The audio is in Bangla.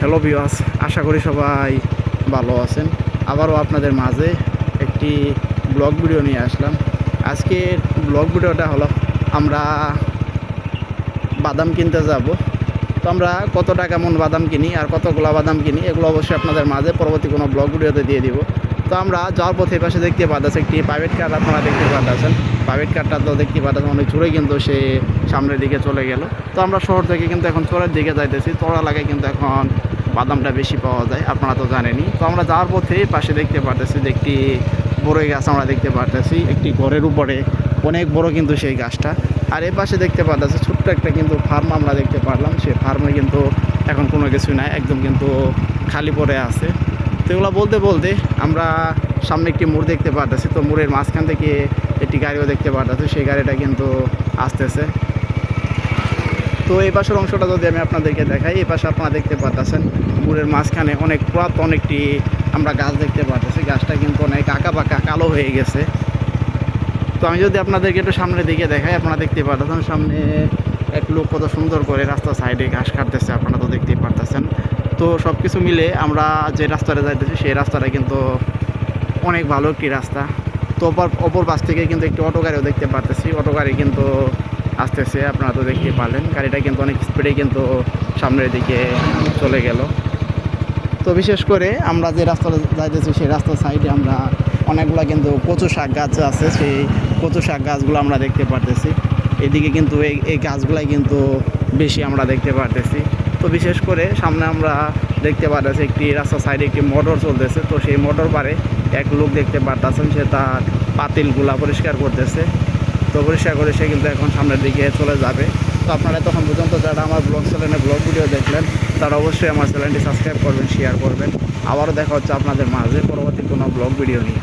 হ্যালো বিওয়াস আশা করি সবাই ভালো আছেন। আবারও আপনাদের মাঝে একটি ব্লগ ভিডিও নিয়ে আসলাম। আজকের ব্লগ ভিডিওটা হলো, আমরা বাদাম কিনতে যাব। তো আমরা কত টাকা মন বাদাম কিনি আর কতগুলো বাদাম কিনি, এগুলো অবশ্যই আপনাদের মাঝে পরবর্তী কোনো ব্লগ ভিডিওতে দিয়ে দিব। তো আমরা যাওয়ার পথে পাশে দেখতে পাচ্ছেন একটি প্রাইভেট কার আপনারা দেখতে পাচ্ছেন প্রাইভেট কারটা তো দেখতে পাচ্ছেন অনেক জোরে কিন্তু সে সামনের দিকে চলে গেল। তো আমরা শহর থেকে কিন্তু এখন চোরের দিকে যাইতেছি। চোর এলাকায় কিন্তু এখন বাদামটা বেশি পাওয়া যায়, আপনারা তো জানেনই। তো আমরা যাওয়ার পথে পাশে দেখতে পারতেছি যে একটি বড়ই গাছ আমরা দেখতে পারতেছি, একটি ঘরের উপরে অনেক বড় কিন্তু সেই গাছটা। আর এ পাশে দেখতে পারতেছি ছোট্ট একটা কিন্তু ফার্ম আমরা দেখতে পারলাম। সেই ফার্মে কিন্তু এখন কোনো কিছু নাই, একদম কিন্তু খালি পড়ে আছে। তো এগুলো বলতে বলতে আমরা সামনে একটি মোড় দেখতে পারতেছি। তো মোড়ের মাঝখান থেকে একটি গাড়িও দেখতে পারতেছি। সেই গাড়িটা কিন্তু আসতেছে। তো এই পাশের অংশটা যদি আমি আপনাদেরকে দেখাই, এই পাশে আপনারা দেখতে পাচ্ছেন মুড়ের মাঝখানে অনেক পুরাতন একটি আমরা গাছ দেখতে পাচ্ছি গাছটা কিন্তু অনেক আঁকা পাকা কালো হয়ে গেছে। তো আমি যদি আপনাদেরকে একটু সামনের দিকে দেখাই, আপনারা দেখতে পাচ্ছেন সামনে এক লোক কত সুন্দর করে রাস্তা সাইডে ঘাস কাটতেছে। আপনারা তো দেখতেই পারতেছেন। তো সব কিছু মিলে আমরা যে রাস্তাটা যাইতেছি, সেই রাস্তাটা কিন্তু অনেক ভালো একটি রাস্তা। তো অপর অপর পাশ থেকে কিন্তু একটি অটো গাড়িও দেখতে পারতেছি। অটো গাড়ি কিন্তু আসতেছে, আপনারা তো দেখতে পারলেন। গাড়িটা কিন্তু অনেক স্পিডে কিন্তু সামনের দিকে চলে গেল। তো বিশেষ করে আমরা যে রাস্তাটা যাইতেছি, সেই রাস্তার সাইডে আমরা অনেকগুলো কিন্তু কচু শাক গাছ আছে। সেই কচু শাক গাছগুলো আমরা দেখতে পারতেছি। এদিকে কিন্তু এই এই গাছগুলাই কিন্তু বেশি আমরা দেখতে পারতেছি। তো বিশেষ করে সামনে আমরা দেখতে পারতেছি একটি রাস্তার সাইডে একটি মোটর চলতেছে। তো সেই মোটর পারে এক লোক দেখতে পারতেছেন, সে তার পাতিলগুলা পরিষ্কার করতেছে। তো পরিষ্কার করে সে কিন্তু এখন সামনের দিকে চলে যাবে। তো আপনারা তখন পর্যন্ত যারা আমার ব্লগ চ্যানেলে ব্লগ ভিডিও দেখলেন, তারা অবশ্যই আমার চ্যানেলটি সাবস্ক্রাইব করবেন শেয়ার করবেন। আবারও দেখা হচ্ছে আপনাদের মাঝে পরবর্তী কোনো ব্লগ ভিডিও নিয়ে।